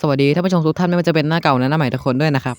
สวัสดีท่านผู้ชมทุกท่านไม่ว่าจะเป็นหน้าเก่าและหน้าใหม่ทุกคนด้วยนะครับ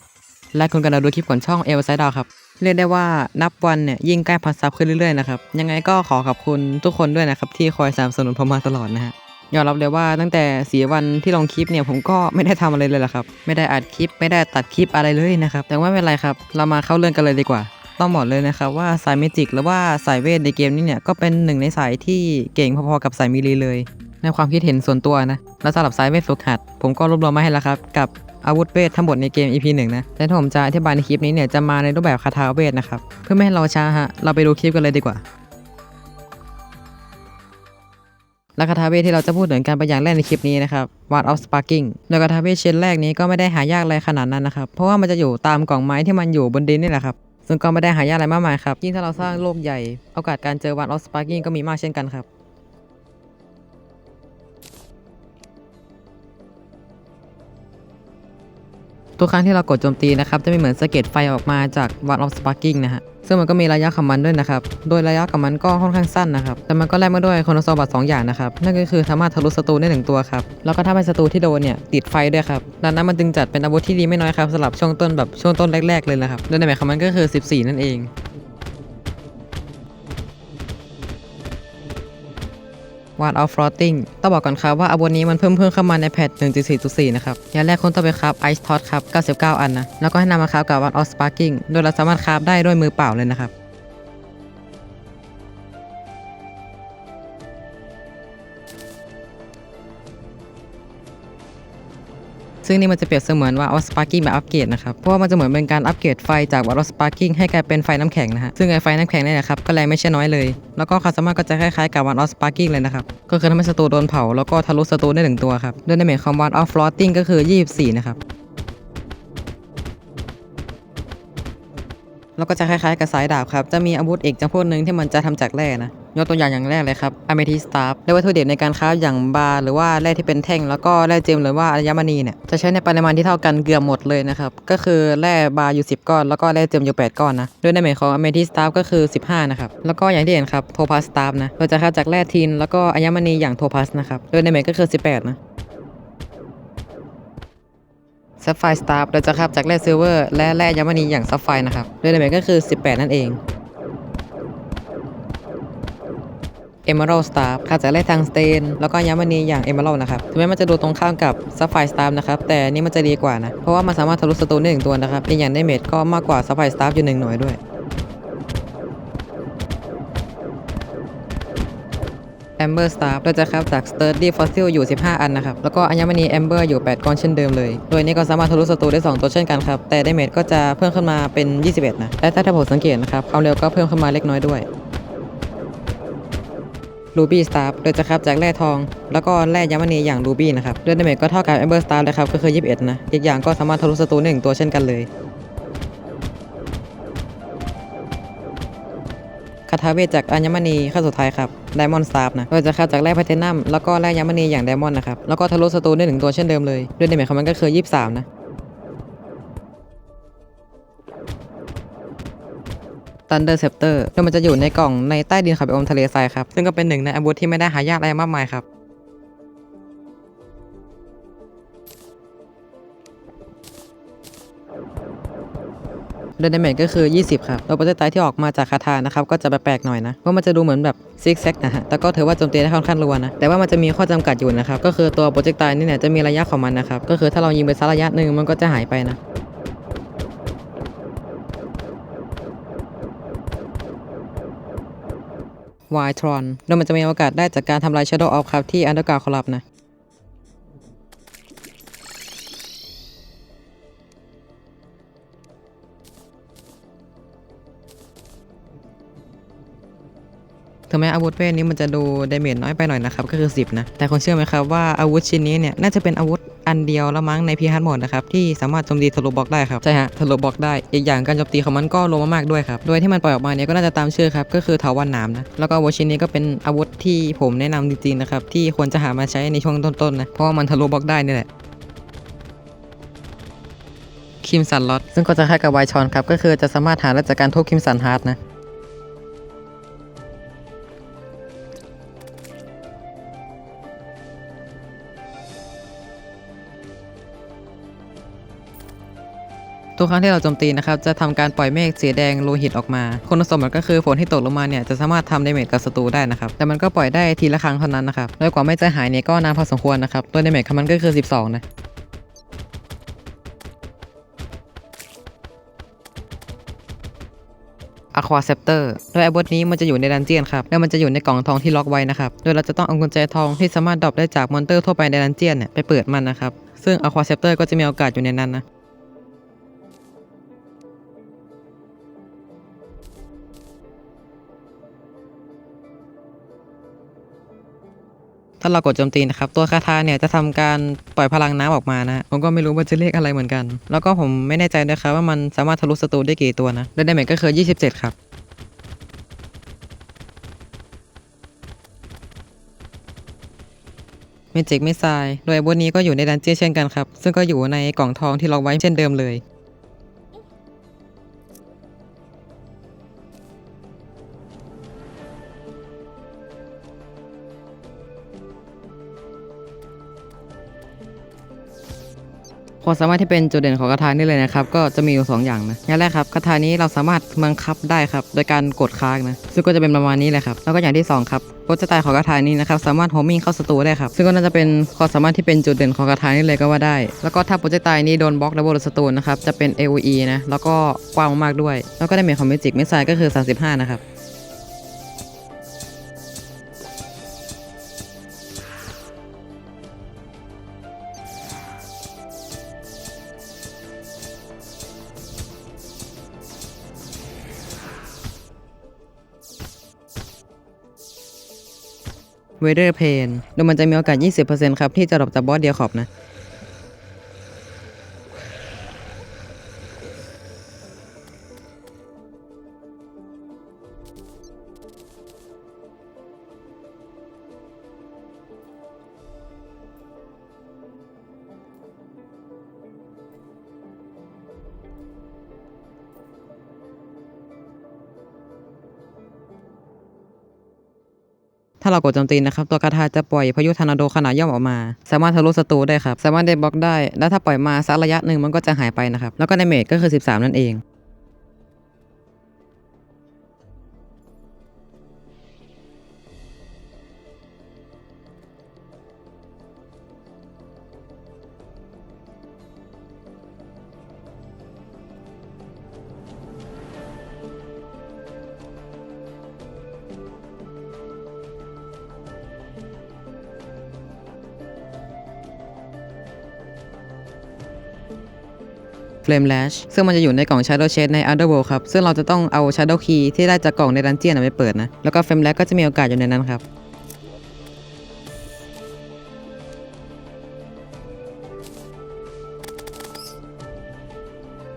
และคุณกำลังดูคลิปของช่องเอลไซดาวครับ เรียกได้ว่านับวันเนี่ยยิ่งใกล้พันซับขึ้นเรื่อยๆนะครับ ยังไงก็ขอขอบคุณทุกคนด้วยนะครับ ที่คอยสนับสนุนผมมาตลอดนะฮะยอมรับเลยว่าตั้งแต่สีวันที่ลงคลิปเนี่ยผมก็ไม่ได้ทำอะไรเลยละครับ ไม่ได้อัดคลิปไม่ได้ตัดคลิปอะไรเลยนะครับ แต่ว่าไม่เป็นไรครับ เรามาเข้าเรื่องกันเลยดีกว่า ต้องบอกเลยนะครับว่าสายเมจิกหรือว่าสายเวทในเกมนี้เนี่ยก็เป็นหนึ่งในสายที่เก่งพอๆกับสายมีลีเลย ในความคิดเห็นส่วนตัวนะ แล้วสำหรับสายเวทฝึกหัด ผมก็รวบรวมมาให้แล้วครับ กับอาวุธเวททั้งหมดในเกม EP 1นะแต่ที่ผมจะอธิบายในคลิปนี้เนี่ยจะมาในรูปแบบคาถาเวทนะครับ เพื่อไม่ให้เราช้าฮะ เราไปดูคลิปกันเลยดีกว่าและคาถาเวทที่เราจะพูดถึงกันไปอย่างแรกในคลิปนี้นะครับ Ward of Sparking โดยคาถาเวทชิ้นแรกนี้ก็ไม่ได้หายากอะไรขนาดนั้นนะครับ เพราะว่ามันจะอยู่ตามกล่องไม้ที่มันอยู่บนดินนี่แหละครับ ซึ่งก็ไม่ได้หายากอะไรมากมายครับ ยิ่งถ้าเราสร้างโลกใหญ่ โอกาสการเจอ Ward of Sparking ก็มีมากเช่นกันครับ ทุกครั้งที่เรากดโจมตีนะครับจะมีเหมือนสะเก็ดไฟออกมาจากวัดออฟสปาร์กิ่งนะฮะซึ่งมันก็มีระยะของมันด้วยนะครับ โดยระยะของมันก็ค่อนข้างสั้นนะครับ แต่มันก็แลกมาด้วยคุณสมบัติ2อย่างนะครับ นั่นก็คือสามารถทะลุศัตรูได้หนึ่งตัวครับ แล้วก็ถ้าเป็นศัตรูที่โดนเนี่ยติดไฟด้วยครับ ดังนั้นมันจึงจัดเป็นอาวุธที่ดีไม่น้อยครับสำหรับช่วงต้นแบบช่วงต้นแรก ๆ เลยนะครับ โดยในหมายของมันก็คือ 14 นั่นเอง วาดเอาฟลอตติ้งต้องบอกก่อนครับว่าอาวุธนี้มันเพิ่มเพิ่มเข้ามาในแพท1.4.4 นะครับ อย่างแรกคนต้องไปครับไอซ์ท็อตครับ 99 อันนะ แล้วก็ให้นำมาครับกับวาดออสปาร์กิ้งโดยเราสามารถครับได้ด้วยมือเปล่าเลยนะครับ ซึ่งนี่มันจะเปรียบเสมือนว่าออสปาร์กิ้งแบบอัปเกรดนะครับ เพราะว่ามันจะเหมือนเป็นการอัปเกรดไฟจากวอลสปาร์กิ้งให้กลายเป็นไฟน้ำแข็งนะฮะ ซึ่งไอไฟน้ำแข็งเนี่ยนะครับก็แรงไม่ใช่น้อยเลย แล้วก็ความสามารถก็จะคล้ายๆกับวันออสปาร์กิ้งเลยนะครับ ก็คือทำให้ศัตรูโดนเผาแล้วก็ทะลุศัตรูได้หนึ่งตัวครับด้วยในเมจของวันออฟฟลอตติ้งก็คือ 24 นะครับแล้วก็จะคล้ายๆกับสายดาบครับ จะมีอาวุธเอกจำพวกหนึ่งที่มันจะทำจากแร่นะ ยกตัวอย่างอย่างแรกเลยครับอเมทิสตาร์ได้วัตถุดิบในการค้าอย่างบาร์หรือว่าแร่ที่เป็นแท่ง แล้วก็แร่เจมหรือว่าอัญมณีเนี่ยจะใช้ในปริมาณที่เท่ากันเกือบหมดเลยนะครับก็คือแร่บาร์อยู่ 10 ก้อน แล้วก็แร่เจมอยู่ 8 ก้อนนะโดยในเมทของอเมทิสตาร์ก็คือ 15 นะครับแล้วก็อย่างที่เห็นครับโทพาสตาร์นะเราจะค้าจากแร่ทินแล้วก็อัญมณีอย่างโทพาสนะครับโดยในเมทก็คือ 18 นะซัฟไฟสตาร์เราจะครับจากแร่ซิลเวอร์และแร่ยามณีอย่างซัฟไฟนะครับโดยในเมก็คือ 18 นั่นเอง Emerald Star ครับจากแร่ทางสเตน แล้วก็ยามณีอย่าง Emerald นะครับถึงแม้มันจะดูตรงข้ามกับ Sapphire Star นะครับ แต่นี่มันจะดีกว่านะ เพราะว่ามันสามารถทะลุศัตรูได้หนึ่งตัวนะครับในอย่างได้เมทก็มากกว่า Sapphire Star อยู่หนึ่งหน่วยด้วย Amber Star เราจะครับจาก Sturdy Fossil อยู่ 15 อันนะครับ แล้วก็อัญมณี Amber อยู่ 8 ก้อนเช่นเดิมเลย โดยนี้ก็สามารถทะลุศัตรูได้ 2 ตัวเช่นกันครับ แต่ไดเมจก็จะเพิ่มขึ้นมาเป็น 21 นะ และถ้าถ้าผมสังเกตนะครับ ความเร็วก็เพิ่มขึ้นมาเล็กน้อยด้วย Ruby Star โดยจะครับจากแร่ทอง แล้วก็แร่ยามณีอย่าง Ruby นะครับด้วยดาเมจก็เท่ากับ Amber Star เลยครับก็คือ 21 นะ อีกอย่างก็สามารถทะลุศัตรูหนึ่งตัวเช่นกันเลยคาถาเวทจากอัญมณีขั้นสุดท้ายครับไดมอนด์สตาร์นะโดยจะคัดจากแร่แพลตินัมแล้วก็แร่ยามณีอย่างไดมอนด์นะครับแล้วก็ทะลุศัตรูได้หนึ่งตัวเช่นเดิมเลยด้วยเดเมจของมันก็คือ 23 นะ Thunder Scepter โดยมันจะอยู่ในกล่องในใต้ดินขับไปอมทะเลทรายครับ ซึ่งก็เป็นหนึ่งในอาวุธที่ไม่ได้หายากอะไรมากมายครับ เดนเมจก็คือ 20 ครับแล้วโปรเจกต์ที่ออกมาจากคาถานะครับ ก็จะแปลกๆหน่อยนะ ว่ามันจะดูเหมือนแบบซิกแซกนะฮะ แต่ก็ถือว่าโจมตีได้ค่อนข้างรัวนะ แต่ว่ามันจะมีข้อจำกัดอยู่นะครับ ก็คือตัวโปรเจกต์นี่เนี่ยจะมีระยะของมันนะครับ ก็คือถ้าเรายิงไปสักระยะหนึ่งมันก็จะหายไปนะ วายทรอนโดยมันจะมีโอกาสได้จากการทำลาย Shadow of ครับที่ Underground Collapse นะ ถึงแม้อาวุธเวทนี้มันจะดูดเมจน้อยไปหน่อยนะครับ ก็คือ 10 นะ แต่คุณเชื่อไหมครับว่าอาวุธชิ้นนี้เนี่ย น่าจะเป็นอาวุธ อันเดียวแล้วมั้งในพีฮัทหมดนะครับที่สามารถโจมตีทะลุบล็อกได้ครับใช่ฮะทะลุบล็อกได้อีกอย่างการโจมตีของมันก็ลงมามากด้วยครับโดยที่มันปล่อยออกมาเนี่ยก็น่าจะตามชื่อครับก็คือเถาวันหนามนะแล้วก็วุธชิ้นนี้ก็เป็นอาวุธที่ผมแนะนำจริงๆนะครับที่ควรจะหามาใช้ในช่วงต้นๆนะเพราะว่ามันทะลุบล็อกได้นี่แหละคิมสันล็อตซึ่งก็จะคล้ายกับไวชอนครับก็คือจะสามารถหาได้จากการทุบคิมสันฮาร์ดนะ ทุกครั้งที่เราโจมตีนะครับจะทำการปล่อยเมฆสีแดงโลหิตออกมาคุณสมบัติก็คือฝนที่ตกลงมาเนี่ยจะสามารถทำดาเมจกับศัตรูได้นะครับแต่มันก็ปล่อยได้ทีละครั้งเท่านั้นนะครับโดยกว่าไม่จะหายเนี่ยก็นานพอสมควรนะครับตัวดาเมจของมันก็คือ 12 นะอะควาเซปเตอร์โดยไอ้บทนี้มันจะอยู่ในดันเจียนครับ แล้วมันจะอยู่ในกล่องทองที่ล็อกไว้นะครับ โดยเราจะต้องเอากุญแจทองที่สามารถดรอปได้จากมอนเตอร์ทั่วไปในดันเจียนเนี่ยไปเปิดมันนะครับ ซึ่งอะควาเซปเตอร์ก็จะมีโอกาสอยู่ในนั้นนะ ถ้าเรากดโจมตีนะครับตัวคาถาเนี่ยจะทำการปล่อยพลังน้ำออกมานะผมก็ไม่รู้ว่าจะเรียกอะไรเหมือนกัน แล้วก็ผมไม่แน่ใจนะครับว่ามันสามารถทะลุศัตรูได้กี่ตัวนะและดาเมจก็คือ 27 ครับเมจิกไมิสไซล์โดยบนนี้ก็อยู่ในดันเจี้ยนเช่นกันครับ ซึ่งก็อยู่ในกล่องทองที่เราไว้เช่นเดิมเลย ความสามารถที่เป็นจุดเด่นของคาถานี่เลยนะครับ ก็จะมีอยู่สองอย่างนะอย่างแรกครับคาถานี้เราสามารถบังคับได้ครับโดยการกดค้างนะซึ่งก็จะเป็นประมาณนี้เลยครับแล้วก็อย่างที่สองครับโปรจะตายของคาถานี้นะครับสามารถโฮมมิ่งเข้าศัตรูได้ครับซึ่งก็น่าจะเป็นความสามารถที่เป็นจุดเด่นของคาถานี้เลยก็ว่าได้ แล้วก็ถ้าโปรจะตายนี้โดนบล็อกดับเบิลศัตรูนะครับจะเป็น AOE นะแล้วก็กว้างมากด้วย แล้วก็ได้เมจของเมจิกมิสไซก็คือ 35 นะครับ เวเดอร์เพนโดยมันจะมีโอกาส 20%ครับ ที่จะดรอปจากบอสเดียขอบนะ ถ้าเรากดโจมตีนะครับ ตัวคาถาจะปล่อยพายุทอร์นาโดขนาดย่อมออกมา สามารถทะลุศัตรูได้ครับ สามารถได้บล็อกได้ แล้วถ้าปล่อยมาสักระยะหนึ่งมันก็จะหายไปนะครับ แล้วก็ในเมจก็คือ 13 นั่นเอง Flame Lash ซึ่งมันจะอยู่ในกล่อง Shadow Chest ใน Underworld ครับ ซึ่งเราจะต้องเอา Shadow Key ที่ได้จากกล่องในดันเจียนไปเปิดนะ แล้วก็ Flame Lash ก็จะมีโอกาสอยู่ในนั้นครับ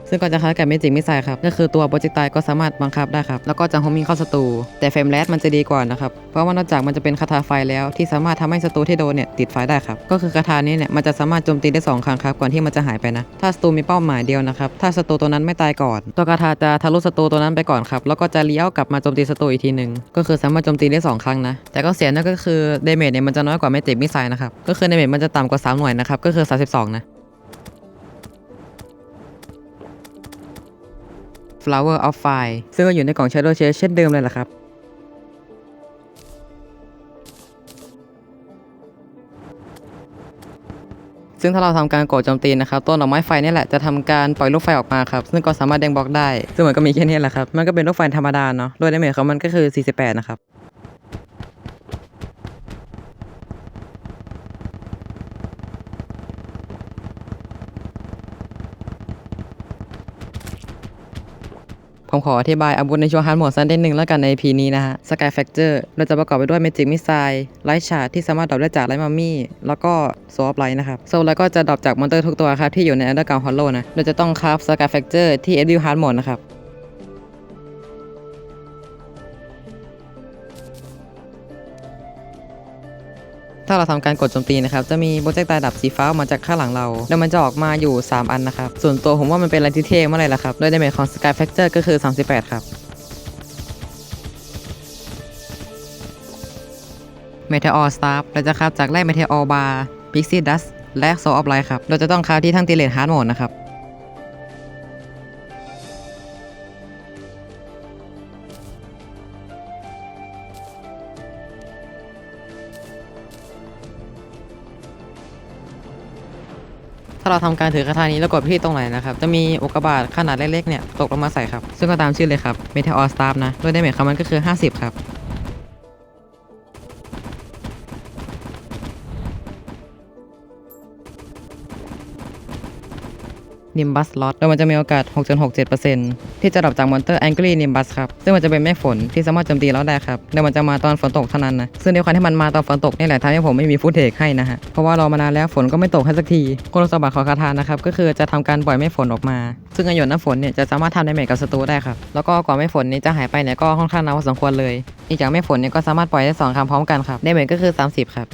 ซึ่งก็จะคล้ายกับเมจิกมิสไซครับ ก็คือตัวโปรเจกต์ตายก็สามารถบังคับได้ครับ แล้วก็จะโฮมิ่งเข้าศัตรู แต่เฟมแรดมันจะดีกว่านะครับ เพราะว่านอกจากมันจะเป็นคาถาไฟแล้ว ที่สามารถทำให้ศัตรูที่โดนเนี่ยติดไฟได้ครับ ก็คือคาถานี้เนี่ยมันจะสามารถโจมตีได้สองครั้งครับ ก่อนที่มันจะหายไปนะ ถ้าศัตรูมีเป้าหมายเดียวนะครับ ถ้าศัตรูตัวนั้นไม่ตายก่อน ตัวคาถาจะทะลุศัตรูตัวนั้นไปก่อนครับ แล้วก็จะเลี้ยวกลับมาโจมตีศัตรูอีกทีหนึ่งก็คือสามารถโจมตีได้สองครั้งนะ แต่ก็เสียนั่นก็คือเดเมจเนี่ยมันจะน้อยกว่าเมจิกมิไซนะครับ ก็คือเดเมจมันจะต่ำกว่าสามหน่วยนะครับ ก็คือ 32 นะ Flower of Fire ซึ่งก็อยู่ในกล่อง Shadow Chase เช่นเดิมเลยล่ะครับ ซึ่งถ้าเราทำการกดโจมตีนะครับต้นดอกไม้ไฟนี่แหละจะทำการปล่อยลูกไฟออกมาครับ ซึ่งก็สามารถแดงบล็อกได้ ซึ่งมันก็มีแค่นี้แหละครับ มันก็เป็นลูกไฟธรรมดาเนาะโดยดาเมจของมันก็คือ 48 นะครับ ผมขออธิบายอาวุธในช่วงฮาร์ดโหมดสั้นนิดนึงแล้วกันใน EP นี้นะฮะ Sky Fracture เราจะประกอบไปด้วย Magic Missile ไลท์ชาร์ที่สามารถดรอปได้จากไลท์มัมมี่ แล้วก็โซอ f ไลท์นะครับโซลแล้วก็จะดรอปจากมอนเตอร์ทุกตัวครับที่อยู่ใน Underground Hollow นะเราจะต้องคราฟ Sky Fracture ที่ e d i l Hard Mode นะครับ ถ้าเราทำการกดโจมตีนะครับจะมีโปรเจกต์ตายดับสีฟ้ามาจากข้างหลังเรา แล้วมันจะออกมาอยู่ 3 อันนะครับ ส่วนตัวผมว่ามันเป็นอะไรที่เท่มากเลยล่ะครับโดยดาเมจของ Sky Fracture ก็คือ 38 ครับ Meteor Staff เราจะคราฟจากแร่ Meteor Bar Pixie Dust และ Soul of Light ครับ เราจะต้องคราฟที่ทั้งตีเลนฮาร์ดโหมดนะครับาเราทำการถือคาถานี้แล้วกดพี่ตรงไหนนะครับ จะมีอุกกาบาตขนาดเล็กๆเนี่ยตกลงมาใส่ครับ ซึ่งก็ตามชื่อเลยครับ Meteor Star นะโดยได้เมจของมันก็คือ 50 ครับ นิมบัสล็อตโดยมันจะมีโอกาส 6.67%ที่จะดรอปจากมอนเตอร์แองกี้นิมบัสครับ ซึ่งมันจะเป็นเมฆฝนที่สามารถโจมตีเราได้ครับโดยมันจะมาตอนฝนตกเท่านั้นนะซึ่งในความที่มันมาตอนฝนตกนี่แหละทำให้ผมไม่มีฟุตเทคให้นะฮะเพราะว่ารอมานานแล้วฝนก็ไม่ตกให้สักทีคุณสมบัติของคาถานะครับก็คือจะทำการปล่อยเมฆฝนออกมา ซึ่งประโยชน์น้ำฝนเนี่ยจะสามารถทำในเมจกับศัตรูได้ครับแล้วก็ก่อนเมฆฝนนี้จะหายไปเนี่ยก็ค่อนข้างนานพอสมควรเลย อีกอย่างเมฆฝนเนี่ยก็สามารถปล่อยได้สองครั้งพร้อมกันครับในเมจก็คือ 30 ครับ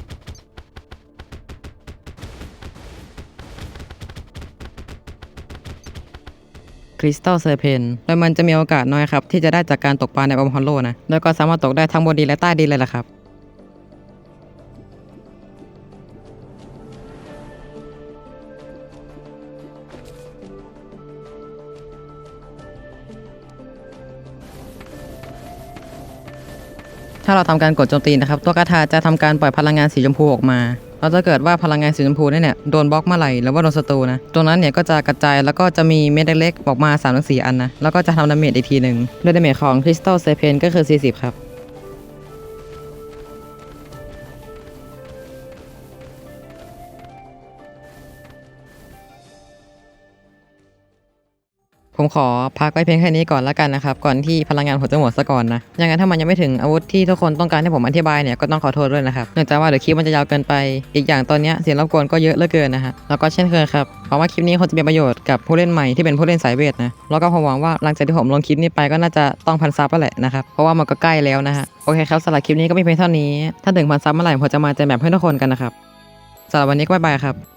ริสตัลเซอร์เพนโดยมันจะมีโอกาสน้อยครับ ที่จะได้จากการตกปลาในบอมฮอลโลนะ แล้วก็สามารถตกได้ทั้งบนดินและใต้ดินเลยล่ะครับถ้าเราทำการกดโจมตีนะครับ ตัวกระทาจะทำการปล่อยพลังงานสีชมพูออกมา เราจะเกิดว่าพลังงานสีชมพูเนี่เนี่ยโดนบล็อกเมื่อไหร่หรือว่าโดนศัตรูนะตรงนั้นเนี่ยก็จะกระจายแล้วก็จะมีเม็ดเล็กๆออกมา3ามถึงสอันนะแล้วก็จะทำดาเมจอีกทีหนึ่งด้วยดาเมจของคริสตัลเซเพนก็คือ 40 ครับ ผมขอพักไว้เพียงแค่นี้ก่อนแล้วกันนะครับ ก่อนที่พลังงานผมจะหมดซะก่อนนะยังไงถ้ามันยังไม่ถึงอาวุธที่ทุกคนต้องการให้ผมอธิบายเนี่ยก็ต้องขอโทษด้วยนะครับเนื่องจากว่าเดี๋ยวคลิปมันจะยาวเกินไปอีกอย่างตอนนี้เสียงรบกวนก็เยอะเหลือเกินนะฮะแล้วก็เช่นเคยครับหวังว่าคลิปนี้คงจะเป็นประโยชน์กับผู้เล่นใหม่ที่เป็นผู้เล่นสายเวทนะแล้วก็ผมหวังว่าหลังจากที่ผมลงคลิปนี้ไปก็น่าจะต้องพันซับแล้วแหละนะครับเพราะว่ามันก็ใกล้แล้วนะฮะโอเคครับสำหรับคลิปนี้ก็มีเพียงเท่านี้ถ้าถึงพันซับเมื่อไหร่ผมจะมาแจมแบบให้ทุกคนกันนะครับสำหรับวันนี้ก็บายบายครับ